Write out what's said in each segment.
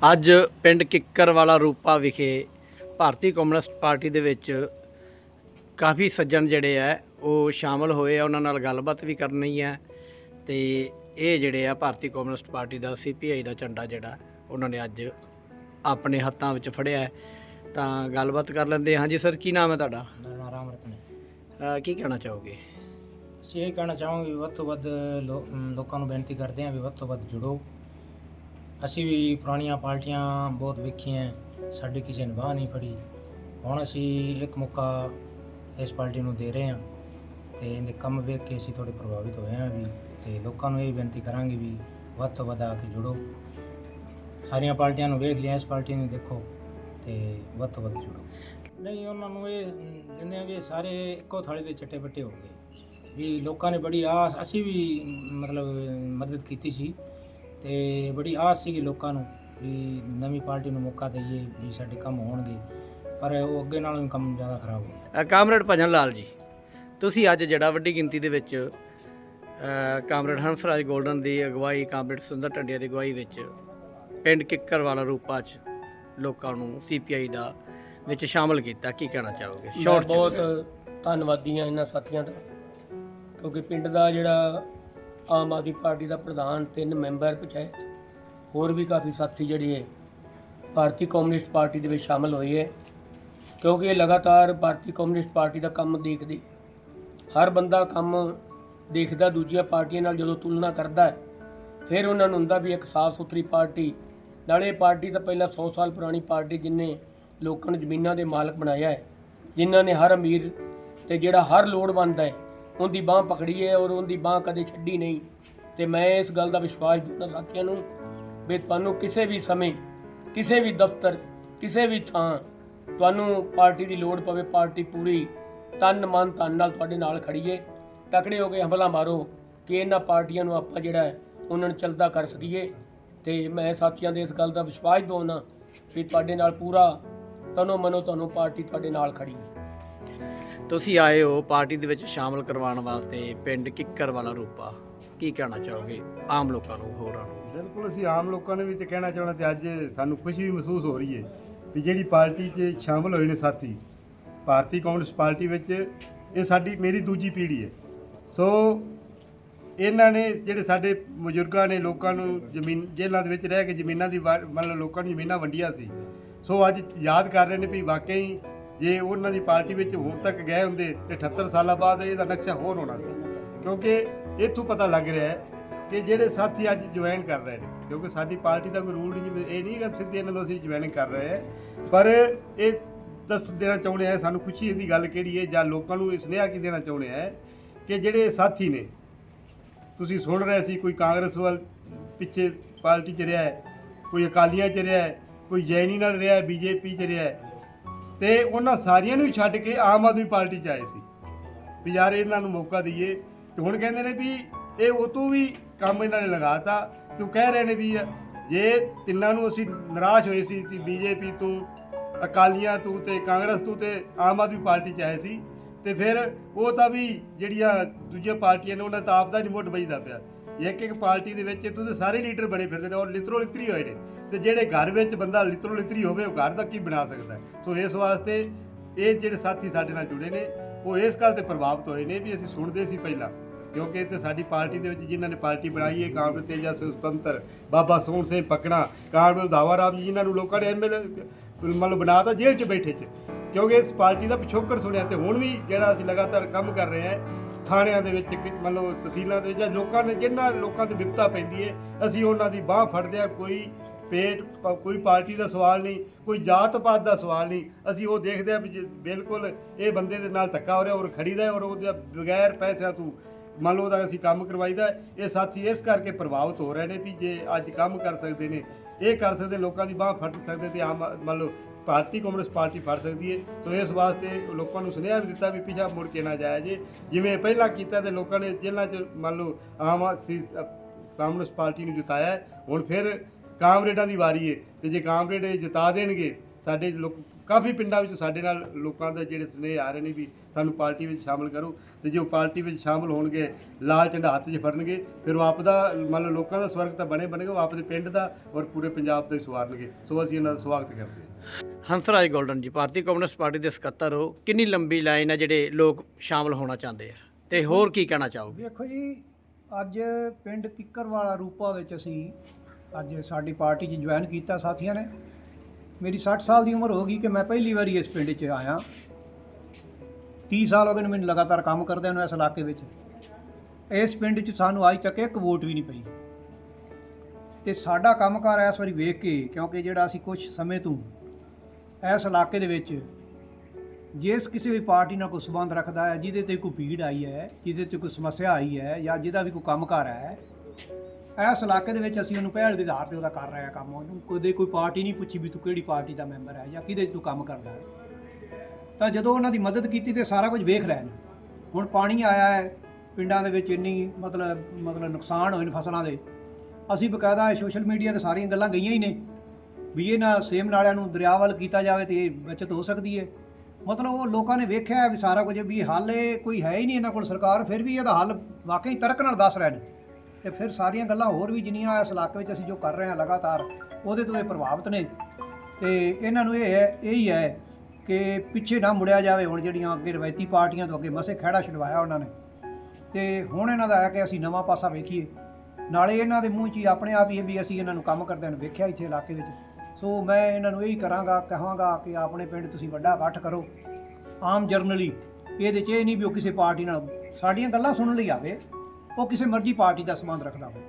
ਅੱਜ ਪਿੰਡ ਕਿੱਕਰ ਵਾਲਾ ਰੂਪਾ ਵਿਖੇ ਭਾਰਤੀ ਕਮਿਊਨਿਸਟ ਪਾਰਟੀ ਦੇ ਵਿੱਚ ਕਾਫੀ ਸੱਜਣ ਜਿਹੜੇ ਆ ਉਹ ਸ਼ਾਮਲ ਹੋਏ ਆ ਉਹਨਾਂ ਨਾਲ ਗੱਲਬਾਤ ਵੀ ਕਰਨੀ ਹੈ ਤੇ ਇਹ ਜਿਹੜੇ ਆ ਭਾਰਤੀ ਕਮਿਊਨਿਸਟ ਪਾਰਟੀ ਦਾ ਸੀਪੀਆਈ ਦਾ ਝੰਡਾ ਜਿਹੜਾ ਉਹਨਾਂ ਨੇ ਅੱਜ ਆਪਣੇ ਹੱਥਾਂ ਵਿੱਚ ਫੜਿਆ। ਤਾਂ ਗੱਲਬਾਤ ਕਰ ਲੈਂਦੇ ਹਾਂ। ਹਾਂਜੀ ਸਰ ਕੀ ਨਾਮ ਹੈ ਤੁਹਾਡਾ? ਮੇਰਾ ਨਾਮ ਰਾਮ ਰਤਨ ਕੀ ਕਹਿਣਾ ਚਾਹੋਗੇ? ਅਸੀਂ ਇਹ ਕਹਿਣਾ ਚਾਹਾਂਗੇ ਵੱਧ ਤੋਂ ਵੱਧ ਲੋਕਾਂ ਨੂੰ ਬੇਨਤੀ ਕਰਦੇ ਹਾਂ ਵੀ ਵੱਧ ਤੋਂ ਵੱਧ ਜੁੜੋ। ਅਸੀਂ ਵੀ ਪੁਰਾਣੀਆਂ ਪਾਰਟੀਆਂ ਬਹੁਤ ਵੇਖੀਆਂ ਸਾਡੀ ਕਿਸੇ ਨੇ ਬਾਹ ਨਹੀਂ ਫੜੀ। ਹੁਣ ਅਸੀਂ ਇੱਕ ਮੌਕਾ ਇਸ ਪਾਰਟੀ ਨੂੰ ਦੇ ਰਹੇ ਹਾਂ ਤੇ ਇਹਦੇ ਕੰਮ ਵੇਖ ਕੇ ਅਸੀਂ ਥੋੜੇ ਪ੍ਰਭਾਵਿਤ ਹੋਏ ਹਾਂ ਵੀ ਤੇ ਲੋਕਾਂ ਨੂੰ ਇਹ ਬੇਨਤੀ ਕਰਾਂਗੇ ਵੀ ਵੱਧ ਤੋਂ ਵੱਧ ਆ ਕੇ ਜੁੜੋ। ਸਾਰੀਆਂ ਪਾਰਟੀਆਂ ਨੂੰ ਵੇਖ ਲਿਆ ਇਸ ਪਾਰਟੀ ਨੂੰ ਦੇਖੋ ਤੇ ਵੱਧ ਤੋਂ ਵੱਧ ਜੁੜੋ। ਨਹੀਂ ਉਹਨਾਂ ਨੂੰ ਇਹ ਅਮ, ਦਿੰਦੇ ਆ ਵੀ ਸਾਰੇ ਇੱਕੋ ਥਾਲੇ ਦੇ ਚੱਟੇ ਬੱਟੇ ਹੋ ਗਏ। ਵੀ ਲੋਕਾਂ ਨੇ ਬੜੀ ਆਸ ਅਸੀਂ ਵੀ ਮਤਲਬ ਮਦਦ ਕੀਤੀ ਸੀ। ਤੇ ਬੜੀ ਆਸ ਸੀਗੀ ਲੋਕਾਂ ਨੂੰ ਵੀ ਨਵੀਂ ਪਾਰਟੀ ਨੂੰ ਮੌਕਾ ਦਈਏ ਵੀ ਸਾਡੇ ਕੰਮ ਹੋਣਗੇ ਪਰ ਉਹ ਅੱਗੇ ਨਾਲੋਂ ਵੀ ਕੰਮ ਜ਼ਿਆਦਾ ਖਰਾਬ ਹੋ ਗਿਆ। ਕਾਮਰੇਡ ਭਜਨ ਲਾਲ ਜੀ ਤੁਸੀਂ ਅੱਜ ਜਿਹੜਾ ਵੱਡੀ ਗਿਣਤੀ ਦੇ ਵਿੱਚ ਕਾਮਰੇਡ ਹੰਸਰਾਜ ਗੋਲਡਨ ਦੀ ਅਗਵਾਈ ਕਾਮਰੇਡ ਸੁੰਦਰ ਟੰਡਿਆ ਦੀ ਅਗਵਾਈ ਵਿੱਚ ਪਿੰਡ ਕਿੱਕਰ ਵਾਲਾ ਰੂਪਾ 'ਚ ਲੋਕਾਂ ਨੂੰ ਸੀਪੀਆਈ ਦਾ ਵਿੱਚ ਸ਼ਾਮਲ ਕੀਤਾ ਕੀ ਕਹਿਣਾ ਚਾਹੋਗੇ? ਸ਼ਾਰਟ ਬਹੁਤ ਧੰਨਵਾਦੀ ਹਾਂ ਇਹਨਾਂ ਸਾਥੀਆਂ ਦਾ ਕਿਉਂਕਿ ਪਿੰਡ ਦਾ ਜਿਹੜਾ ਆਮ ਆਦਮੀ ਪਾਰਟੀ ਦਾ ਪ੍ਰਧਾਨ ਤਿੰਨ ਮੈਂਬਰ ਪੰਚਾਇਤ, ਹੋਰ ਵੀ ਕਾਫੀ ਸਾਥੀ ਜਿਹੜੇ ਹੈ, ਭਾਰਤੀ ਕਮਿਊਨਿਸਟ ਪਾਰਟੀ ਦੇ ਵਿੱਚ ਸ਼ਾਮਲ ਹੋਏ ਹੈ, ਕਿਉਂਕਿ ਇਹ ਲਗਾਤਾਰ ਭਾਰਤੀ ਕਮਿਊਨਿਸਟ ਪਾਰਟੀ ਦਾ ਕੰਮ ਦੇਖਦੀ, ਹਰ ਬੰਦਾ ਕੰਮ ਦੇਖਦਾ, ਦੂਜੀਆਂ ਪਾਰਟੀਆਂ ਨਾਲ ਜਦੋਂ ਤੁਲਨਾ ਕਰਦਾ ਹੈ, ਫਿਰ ਉਹਨਾਂ ਨੂੰ ਹੁੰਦਾ ਵੀ ਇੱਕ ਸਾਫ਼ ਸੁਥਰੀ ਪਾਰਟੀ, ਨਾਲੇ ਪਾਰਟੀ ਤਾਂ ਪਹਿਲਾਂ 100 ਸਾਲ ਪੁਰਾਣੀ ਪਾਰਟੀ ਜਿਨੇ ਲੋਕਾਂ ਨੂੰ ਜ਼ਮੀਨਾਂ ਦੇ ਮਾਲਕ ਬਣਾਇਆ ਹੈ, ਜਿਨ੍ਹਾਂ ਨੇ ਹਰ ਅਮੀਰ ਤੇ ਜਿਹੜਾ ਹਰ ਲੋੜਵੰਦ ਹੈ ਉਹਦੀ ਬਾਹ ਪਕੜੀ ਹੈ ਔਰ ਉਹਦੀ ਬਾਹ ਕਦੇ ਛੱਡੀ ਨਹੀਂ। ਤੇ ਮੈਂ ਇਸ ਗੱਲ ਦਾ ਵਿਸ਼ਵਾਸ ਦਿੰਦਾ ਸਾਥੀਆਂ ਨੂੰ ਵੀ ਤੁਹਾਨੂੰ ਕਿਸੇ ਵੀ ਸਮੇਂ, ਕਿਸੇ ਵੀ ਦਫ਼ਤਰ, ਕਿਸੇ ਵੀ ਥਾਂ ਤੁਹਾਨੂੰ ਪਾਰਟੀ ਦੀ ਲੋੜ ਪਵੇ, ਪਾਰਟੀ ਪੂਰੀ ਤਨ ਮਨ ਧਨ ਨਾਲ ਤੁਹਾਡੇ ਨਾਲ ਖੜੀ ਤਕੜੇ ਹੋ ਕੇ ਹਮਲਾ ਮਾਰੋ ਕਿ ਇਹਨਾਂ ਪਾਰਟੀਆਂ ਨੂੰ ਆਪਾਂ ਜਿਹੜਾ ਹੈ, ਉਹਨਾਂ ਨੂੰ ਚਲਦਾ ਕਰ ਸਕੀਏ। ਤੇ ਮੈਂ ਸਾਥੀਆਂ ਦੇ ਇਸ ਗੱਲ ਦਾ ਵਿਸ਼ਵਾਸ ਦਵਾਉਣਾ ਵੀ ਤੁਹਾਡੇ ਨਾਲ ਪੂਰਾ ਤਨੋ ਮਨੋ ਤੁਹਾਨੂੰ ਪਾਰਟੀ ਤੁਹਾਡੇ ਨਾਲ ਖੜੀ ਹੈ। ਤੁਸੀਂ ਆਏ ਹੋ ਪਾਰਟੀ ਦੇ ਵਿੱਚ ਸ਼ਾਮਲ ਕਰਵਾਉਣ ਵਾਸਤੇ ਪਿੰਡ ਕਿੱਕਰ ਵਾਲਾ ਰੂਪਾ। ਕੀ ਕਹਿਣਾ ਚਾਹੋਗੇ ਆਮ ਲੋਕਾਂ ਨੂੰ, ਹੋਰਾਂ ਨੂੰ? ਬਿਲਕੁਲ, ਅਸੀਂ ਆਮ ਲੋਕਾਂ ਨੇ ਵੀ ਤੇ ਕਹਿਣਾ ਚਾਹੁੰਦਾ ਤੇ ਅੱਜ ਸਾਨੂੰ ਖੁਸ਼ੀ ਵੀ ਮਹਿਸੂਸ ਹੋ ਰਹੀ ਹੈ ਵੀ ਜਿਹੜੀ ਪਾਰਟੀ 'ਚ ਸ਼ਾਮਲ ਹੋਏ ਨੇ ਸਾਥੀ, ਭਾਰਤੀ ਕਮਿਊਨਿਸਟ ਪਾਰਟੀ ਵਿੱਚ ਇਹ ਸਾਡੀ, ਮੇਰੀ ਦੂਜੀ ਪੀੜ੍ਹੀ ਹੈ। ਸੋ ਇਹਨਾਂ ਨੇ, ਜਿਹੜੇ ਸਾਡੇ ਬਜ਼ੁਰਗਾਂ ਨੇ ਲੋਕਾਂ ਨੂੰ ਜ਼ਮੀਨ, ਜੇਲ੍ਹਾਂ ਦੇ ਵਿੱਚ ਰਹਿ ਕੇ ਜ਼ਮੀਨਾਂ ਦੀ ਵਾ- ਮਤਲਬ ਲੋਕਾਂ ਨੂੰ ਜ਼ਮੀਨਾਂ ਵੰਡੀਆਂ ਸੀ। ਸੋ ਅੱਜ ਯਾਦ ਕਰ ਰਹੇ ਨੇ ਵੀ ਵਾਕਈ ਜੇ ਉਹਨਾਂ ਦੀ ਪਾਰਟੀ ਵਿੱਚ ਹੁਣ ਤੱਕ ਗਏ ਹੁੰਦੇ ਤੇ 78 ਸਾਲਾਂ ਬਾਅਦ ਇਹਦਾ ਨਕਸ਼ਾ ਹੋਰ ਹੋਣਾ ਸੀ। ਕਿਉਂਕਿ ਇੱਥੋਂ ਪਤਾ ਲੱਗ ਰਿਹਾ ਹੈ ਕਿ ਜਿਹੜੇ ਸਾਥੀ ਅੱਜ ਜੁਆਇਨ ਕਰ ਰਹੇ ਨੇ, ਕਿਉਂਕਿ ਸਾਡੀ ਪਾਰਟੀ ਦਾ ਕੋਈ ਰੂਲ ਨਹੀਂ, ਇਹ ਨਹੀਂ ਕਿ ਸਿੱਧੇ ਇਹਨਾਂ ਨੂੰ ਅਸੀਂ ਜੁਆਇਨ ਕਰ ਰਹੇ ਹਾਂ। ਪਰ ਇਹ ਦੱਸ ਦੇਣਾ ਚਾਹੁੰਦੇ ਆ, ਸਾਨੂੰ ਖੁਸ਼ੀ ਇਹਦੀ ਗੱਲ ਕਿਹੜੀ ਹੈ, ਜਾਂ ਲੋਕਾਂ ਨੂੰ ਇਹ ਸੁਨੇਹਾ ਕੀ ਦੇਣਾ ਚਾਹੁੰਦੇ ਆ ਕਿ ਜਿਹੜੇ ਸਾਥੀ ਨੇ, ਤੁਸੀਂ ਸੁਣ ਰਹੇ ਸੀ ਕੋਈ ਕਾਂਗਰਸ ਵੱਲ ਪਿੱਛੇ ਪਾਰਟੀ 'ਚ ਰਿਹਾ ਹੈ, ਕੋਈ ਅਕਾਲੀਆਂ 'ਚ ਰਿਹਾ ਹੈ, ਕੋਈ ਜੈਨੀ ਨਾਲ ਰਿਹਾ ਹੈ, ਬੀਜੇਪੀ 'ਚ ਰਿਹਾ ਹੈ ਤੇ ਉਹਨਾਂ ਸਾਰੀਆਂ ਨੂੰ ਛੱਡ ਕੇ ਆਮ ਆਦਮੀ ਪਾਰਟੀ 'ਚ ਆਏ ਸੀ। ਵੀ ਯਾਰ ਇਹਨਾਂ ਨੂੰ ਮੌਕਾ ਦਈਏ। ਤੇ ਹੁਣ ਕਹਿੰਦੇ ਨੇ ਵੀ ਇਹ ਉਹ ਤੋਂ ਵੀ ਕੰਮ ਇਹਨਾਂ ਨੇ ਲਗਾਤਾ। ਤੇ ਉਹ ਕਹਿ ਰਹੇ ਨੇ ਵੀ ਜੇ ਤਿੰਨਾਂ ਨੂੰ ਅਸੀਂ ਨਿਰਾਸ਼ ਹੋਏ ਸੀ ਕਿ ਬੀਜੇਪੀ ਤੋਂ, ਅਕਾਲੀਆਂ ਤੋਂ ਤੇ ਕਾਂਗਰਸ ਤੋਂ ਤੇ ਆਮ ਆਦਮੀ ਪਾਰਟੀ 'ਚ ਆਏ ਸੀ, ਤੇ ਫਿਰ ਉਹ ਤਾਂ ਵੀ ਜਿਹੜੀਆਂ ਦੂਜੀਆਂ ਪਾਰਟੀਆਂ ਨੇ ਉਹਨਾਂ ਤਾਂ ਆਪ ਦਾ ਨਹੀਂ ਮੁੱਢ ਵੱਜਦਾ ਪਿਆ। ਇੱਕ ਇੱਕ ਪਾਰਟੀ ਦੇ ਵਿੱਚ ਤੁਸੀਂ ਸਾਰੇ ਲੀਡਰ ਬਣੇ ਫਿਰਦੇ ਨੇ ਔਰ ਲਿਤਰੋ ਲਿਤਰੀ ਹੋਏ ਨੇ। ਤੇ ਜਿਹੜੇ ਘਰ ਵਿੱਚ ਬੰਦਾ ਲਿਤਰੋ ਲਿਤਰੀ ਹੋਵੇ, ਉਹ ਘਰ ਦਾ ਕੀ ਬਣਾ ਸਕਦਾ ਸੋ ਇਸ ਵਾਸਤੇ ਇਹ ਜਿਹੜੇ ਸਾਥੀ ਸਾਡੇ ਨਾਲ ਜੁੜੇ ਨੇ, ਉਹ ਇਸ ਗੱਲ ਤੇ ਪ੍ਰਭਾਵਿਤ ਹੋਏ ਨੇ ਵੀ ਅਸੀਂ ਸੁਣਦੇ ਸੀ ਪਹਿਲਾਂ, ਕਿਉਂਕਿ ਇਹ ਤੇ ਸਾਡੀ ਪਾਰਟੀ ਦੇ ਵਿੱਚ ਜਿਨ੍ਹਾਂ ਨੇ ਪਾਰਟੀ ਬਣਾਈ ਹੈ, ਕਾਂਗਰਸ ਤੇਜਾ ਸੁਤੰਤਰ, ਬਾਬਾ ਸੋਹਣ ਸਿੰਘ ਪਕਣਾ, ਕਾਂਗਰਸ ਦਾਵਾ ਰਾਮ ਜੀ, ਜਿਨ੍ਹਾਂ ਨੂੰ ਲੋਕਾਂ ਨੇ ਐਮਐਲਏ ਮਤਲਬ ਬਣਾਤਾ ਜੇਲ੍ਹ 'ਚ ਬੈਠੇ 'ਚ ਕਿਉਂਕਿ ਇਸ ਪਾਰਟੀ ਦਾ ਪਿਛੋਕੜ ਸੁਣਿਆ ਤੇ ਹੁਣ ਵੀ ਜਿਹੜਾ ਅਸੀਂ ਲਗਾਤਾਰ ਕੰਮ ਕਰ ਰਹੇ ਹਾਂ, ਥਾਣਿਆਂ ਦੇ ਵਿੱਚ ਮਤਲਬ ਤਹਿਸੀਲਾਂ ਦੇ ਵਿੱਚ ਜਾਂ ਲੋਕਾਂ ਨੇ ਜਿਨ੍ਹਾਂ ਲੋਕਾਂ ਤੇ ਵਿਪਤਾ ਪੈਂਦੀ ਹੈ, ਅਸੀਂ ਉਹਨਾਂ ਦੀ ਬਾਹ ਫੜਦੇ ਹਾਂ, ਕੋਈ ਪੇਟ ਪ- ਕੋਈ ਪਾਰਟੀ ਦਾ ਸਵਾਲ ਨਹੀਂ, ਕੋਈ ਜਾਤ ਪਾਤ ਦਾ ਸਵਾਲ ਨਹੀਂ ਅਸੀਂ ਉਹ ਦੇਖਦੇ ਹਾਂ ਵੀ ਜੇ ਬਿਲਕੁਲ ਇਹ ਬੰਦੇ ਦੇ ਨਾਲ ਧੱਕਾ ਹੋ ਰਿਹਾ, ਔਰ ਖੜੀਦਾ ਹੈ, ਔਰ ਉਹਦੇ ਬਗੈਰ ਪੈਸਿਆਂ ਤੋਂ ਮੰਨ ਲਓ ਉਹਦਾ ਅਸੀਂ ਕੰਮ ਕਰਵਾਈਦਾ ਹੈ। ਇਹ ਸਾਥੀ ਇਸ ਕਰਕੇ ਪ੍ਰਭਾਵਿਤ ਹੋ ਰਹੇ ਨੇ ਵੀ ਜੇ ਅੱਜ ਕੰਮ ਕਰ ਸਕਦੇ ਨੇ, ਇਹ ਕਰ ਸਕਦੇ, ਲੋਕਾਂ ਦੀ ਬਾਹ ਫੜ ਸਕਦੇ ਤੇ ਆਮ ਮੰਨ ਲਓ ਭਾਰਤੀ ਕਮਿਊਨਿਸਟ ਪਾਰਟੀ ਫੜ ਸਕਦੀ ਹੈ ਸੋ ਇਸ ਵਾਸਤੇ ਲੋਕਾਂ ਨੂੰ ਸੁਨੇਹਾ ਵੀ ਦਿੱਤਾ ਵੀ ਪਿਛਾ ਮੁੜ ਕੇ ਨਾ ਜਾਇਆ ਜੇ ਜਿਵੇਂ ਪਹਿਲਾਂ ਕੀਤਾ ਤੇ ਲੋਕਾਂ ਨੇ ਜੇਲ੍ਹਾਂ 'ਚ ਮੰਨ ਲਓ ਆਮ ਸੀ ਕਮਿਊਨਿਸਟ ਪਾਰਟੀ ਨੂੰ ਜਿਤਾਇਆ ਹੈ। ਹੁਣ ਫਿਰ ਕਾਮਰੇਡਾਂ ਦੀ ਵਾਰੀ ਹੈ ਤੇ ਜੇ ਕਾਮਰੇਡ ਇਹ ਜਿਤਾ ਦੇਣਗੇ ਸਾਡੇ ਲੋਕ ਕਾਫੀ ਪਿੰਡਾਂ ਵਿੱਚ ਸਾਡੇ ਨਾਲ ਲੋਕਾਂ ਦੇ ਜਿਹੜੇ ਸੁਨੇਹੇ ਆ ਰਹੇ ਨੇ ਵੀ ਸਾਨੂੰ ਪਾਰਟੀ ਵਿੱਚ ਸ਼ਾਮਲ ਕਰੋ ਤੇ ਜੋ ਪਾਰਟੀ ਵਿੱਚ ਸ਼ਾਮਲ ਹੋਣਗੇ ਲਾਲ ਝੰਡਾ ਹੱਥ 'ਚ ਫੜਨਗੇ ਫਿਰ ਉਹ ਆਪ ਦਾ ਮੰਨ ਲਓ ਲੋਕਾਂ ਦਾ ਸਵਰਗ ਤਾਂ ਬਣੇ ਬਣੇਗਾ ਉਹ ਆਪਣੇ ਪਿੰਡ ਦਾ ਔਰ ਪੂਰੇ ਪੰਜਾਬ ਦਾ ਹੀ ਸਵਾਰਨਗੇ। ਸੋ ਅਸੀਂ ਇਹਨਾਂ ਦਾ ਸਵਾਗਤ ਕਰਦੇ ਹਾਂ। ਹੰਸਰਾਜ ਗੋਲਡਨ ਜੀ ਭਾਰਤੀ ਕਮਿਊਨਿਸਟ ਪਾਰਟੀ ਦੇ ਸਕੱਤਰ ਹੋ ਕਿੰਨੀ ਲੰਬੀ ਲਾਈਨ ਹੈ ਜਿਹੜੇ ਲੋਕ ਸ਼ਾਮਲ ਹੋਣਾ ਚਾਹੁੰਦੇ ਆ? ਤੇ ਹੋਰ ਕੀ ਕਹਿਣਾ ਚਾਹੋਗੇ? ਵੇਖੋ ਜੀ ਅੱਜ ਪਿੰਡ ਕਿੱਕਰਵਾਲਾ ਰੂਪਾ ਵਿੱਚ ਅਸੀਂ ਅੱਜ ਸਾਡੀ ਪਾਰਟੀ 'ਚ ਜੁਆਇਨ ਕੀਤਾ ਸਾਥੀਆਂ ਨੇ। ਮੇਰੀ 60 ਸਾਲ ਦੀ ਉਮਰ ਹੋ ਗਈ ਕਿ ਮੈਂ ਪਹਿਲੀ ਵਾਰੀ ਇਸ ਪਿੰਡ 'ਚ ਆਇਆ। 30 ਸਾਲ ਹੋ ਗਏ ਨੇ ਮੈਨੂੰ ਲਗਾਤਾਰ ਕੰਮ ਕਰਦਿਆਂ ਨੂੰ ਇਸ ਇਲਾਕੇ ਵਿੱਚ। ਇਸ ਪਿੰਡ 'ਚ ਸਾਨੂੰ ਅੱਜ ਤੱਕ ਇੱਕ ਵੋਟ ਵੀ ਨਹੀਂ ਪਈ। ਤੇ ਸਾਡਾ ਕੰਮਕਾਰ ਇਸ ਵਾਰੀ ਵੇਖ ਕੇ, ਕਿਉਂਕਿ ਜਿਹੜਾ ਅਸੀਂ ਕੁਝ ਸਮੇਂ ਤੋਂ ਇਸ ਇਲਾਕੇ ਦੇ ਵਿੱਚ ਜਿਸ ਕਿਸੇ ਵੀ ਪਾਰਟੀ ਨਾਲ ਕੋਈ ਸੰਬੰਧ ਰੱਖਦਾ ਹੈ, ਜਿਹਦੇ ਤੇ ਕੋਈ ਭੀੜ ਆਈ ਹੈ, ਜਿਹਦੇ ਤੇ ਕੋਈ ਸਮੱਸਿਆ ਆਈ ਹੈ ਜਾਂ ਜਿਹਦਾ ਵੀ ਕੋਈ ਕੰਮਕਾਰ ਹੈ ਇਸ ਇਲਾਕੇ ਦੇ ਵਿੱਚ ਅਸੀਂ ਉਹਨੂੰ ਪਹਿਲ ਦੇ ਆਧਾਰ ਤੇ ਉਹਦਾ ਕਰ ਰਹੇ ਹਾਂ ਕੰਮ। ਉਹਨੂੰ ਕਦੇ ਕੋਈ ਪਾਰਟੀ ਨਹੀਂ ਪੁੱਛੀ ਵੀ ਤੂੰ ਕਿਹੜੀ ਪਾਰਟੀ ਦਾ ਮੈਂਬਰ ਹੈ ਜਾਂ ਕਿਹਦੇ 'ਚ ਤੂੰ ਕੰਮ ਕਰਦਾ ਹੈ। ਤਾਂ ਜਦੋਂ ਉਹਨਾਂ ਦੀ ਮਦਦ ਕੀਤੀ ਤੇ ਸਾਰਾ ਕੁਝ ਵੇਖ ਰਹੇ ਨੇ। ਹੁਣ ਪਾਣੀ ਆਇਆ ਹੈ, ਪਿੰਡਾਂ ਦੇ ਵਿੱਚ ਇੰਨੀ ਮਤਲਬ ਮਤਲਬ ਨੁਕਸਾਨ ਹੋਏ ਨੇ ਫਸਲਾਂ ਦੇ। ਅਸੀਂ ਬਕਾਇਦਾ ਸੋਸ਼ਲ ਮੀਡੀਆ ਤੇ ਸਾਰੀਆਂ ਗੱਲਾਂ ਗਈਆਂ ਹੀ ਨੇ ਵੀ ਇਹ ਨਾ ਸੇਮ ਨਾਲਿਆਂ ਨੂੰ ਦਰਿਆ ਵੱਲ ਕੀਤਾ ਜਾਵੇ ਤੇ ਇਹ ਬਚਤ ਹੋ ਸਕਦੀ ਹੈ। ਮਤਲਬ ਉਹ ਲੋਕਾਂ ਨੇ ਵੇਖਿਆ ਵੀ ਸਾਰਾ ਕੁਝ ਵੀ ਹੱਲ ਇਹ ਕੋਈ ਹੈ ਹੀ ਨਹੀਂ ਇਹਨਾਂ ਕੋਲ ਸਰਕਾਰ, ਫਿਰ ਵੀ ਇਹਦਾ ਹੱਲ ਵਾਕਈ ਤਰਕ ਨਾਲ ਦੱਸ ਰਹੇ ਨੇ। ਤੇ ਫਿਰ ਸਾਰੀਆਂ ਗੱਲਾਂ ਹੋਰ ਵੀ ਜਿੰਨੀਆਂ ਇਸ ਇਲਾਕੇ ਵਿੱਚ ਅਸੀਂ ਜੋ ਕਰ ਰਹੇ ਹਾਂ ਲਗਾਤਾਰ, ਉਹਦੇ ਤੋਂ ਇਹ ਪ੍ਰਭਾਵਿਤ ਨੇ। ਤੇ ਇਹਨਾਂ ਨੂੰ ਇਹ ਹੈ, ਇਹ ਹੀ ਹੈ ਕਿ ਪਿੱਛੇ ਨਾ ਮੁੜਿਆ ਜਾਵੇ ਹੁਣ ਜਿਹੜੀਆਂ ਅੱਗੇ ਰਵਾਇਤੀ ਪਾਰਟੀਆਂ ਤੋਂ ਅੱਗੇ ਮਸੇ ਖਹਿੜਾ ਛਡਵਾਇਆ ਉਹਨਾਂ ਨੇ। ਤੇ ਹੁਣ ਇਹਨਾਂ ਦਾ ਆਇਆ ਕਿ ਅਸੀਂ ਨਵਾਂ ਪਾਸਾ ਵੇਖੀਏ। ਨਾਲੇ ਇਹਨਾਂ ਦੇ ਮੂੰਹ 'ਚ ਹੀ ਆਪਣੇ ਆਪ ਹੀ ਵੀ ਅਸੀਂ ਇਹਨਾਂ ਨੂੰ ਕੰਮ ਕਰਦਿਆਂ ਨੂੰ ਵੇਖਿਆ ਇੱਥੇ ਇਲਾਕੇ ਵਿੱਚ। ਸੋ ਮੈਂ ਇਹਨਾਂ ਨੂੰ ਇਹੀ ਕਰਾਂਗਾ, ਕਹਾਂਗਾ ਕਿ ਆਪਣੇ ਪਿੰਡ ਤੁਸੀਂ ਵੱਡਾ ਇਕੱਠ ਕਰੋ। ਆਮ ਜਰਨਲੀ, ਇਹਦੇ 'ਚ ਇਹ ਨਹੀਂ ਵੀ ਉਹ ਕਿਸੇ ਪਾਰਟੀ ਨਾਲ, ਸਾਡੀਆਂ ਗੱਲਾਂ ਸੁਣਨ ਲਈ ਆਵੇ। ਉਹ ਕਿਸੇ ਮਰਜ਼ੀ ਪਾਰਟੀ ਦਾ ਸੰਬੰਧ ਰੱਖਦਾ ਹੋਵੇ।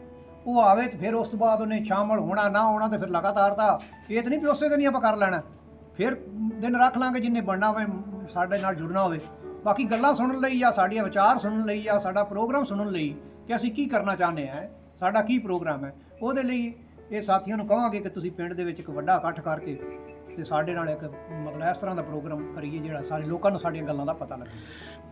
ਉਹ ਆਵੇ ਤੇ ਫਿਰ ਉਸ ਤੋਂ ਬਾਅਦ ਉਹਨੇ ਸ਼ਾਮਲ ਹੋਣਾ, ਨਾ ਹੋਣਾ ਤੇ ਫਿਰ ਲਗਾਤਾਰ ਤਾਂ ਇਹ ਤਾਂ ਨਹੀਂ ਵੀ ਉਸੇ ਦਿਨ ਹੀ ਆਪਾਂ ਕਰ ਲੈਣਾ। ਫਿਰ ਦਿਨ ਰੱਖ ਲਾਂਗੇ ਜਿੰਨੇ ਬਣਨਾ ਹੋਵੇ, ਸਾਡੇ ਨਾਲ ਜੁੜਨਾ ਹੋਵੇ। ਬਾਕੀ ਗੱਲਾਂ ਸੁਣਨ ਲਈ ਜਾਂ ਸਾਡੀਆਂ ਵਿਚਾਰ ਸੁਣਨ ਲਈ ਜਾਂ ਸਾਡਾ ਪ੍ਰੋਗਰਾਮ ਸੁਣਨ ਲਈ ਕਿ ਅਸੀਂ ਕੀ ਕਰਨਾ ਚਾਹੁੰਦੇ ਹਾਂ, ਸਾਡਾ ਕੀ ਪ੍ਰੋਗਰਾਮ ਹੈ, ਉਹਦੇ ਲਈ ਇਹ ਸਾਥੀਆਂ ਨੂੰ ਕਹਾਂਗੇ ਕਿ ਤੁਸੀਂ ਪਿੰਡ ਦੇ ਵਿੱਚ ਇੱਕ ਵੱਡਾ ਇਕੱਠ ਕਰਕੇ ਤੇ ਸਾਡੇ ਨਾਲ ਇੱਕ ਮਤਲਬ ਇਸ ਤਰ੍ਹਾਂ ਦਾ ਪ੍ਰੋਗਰਾਮ ਕਰੀਏ ਜਿਹੜਾ ਸਾਰੇ ਲੋਕਾਂ ਨੂੰ ਸਾਡੀਆਂ ਗੱਲਾਂ ਦਾ ਪਤਾ ਲੱਗੇ।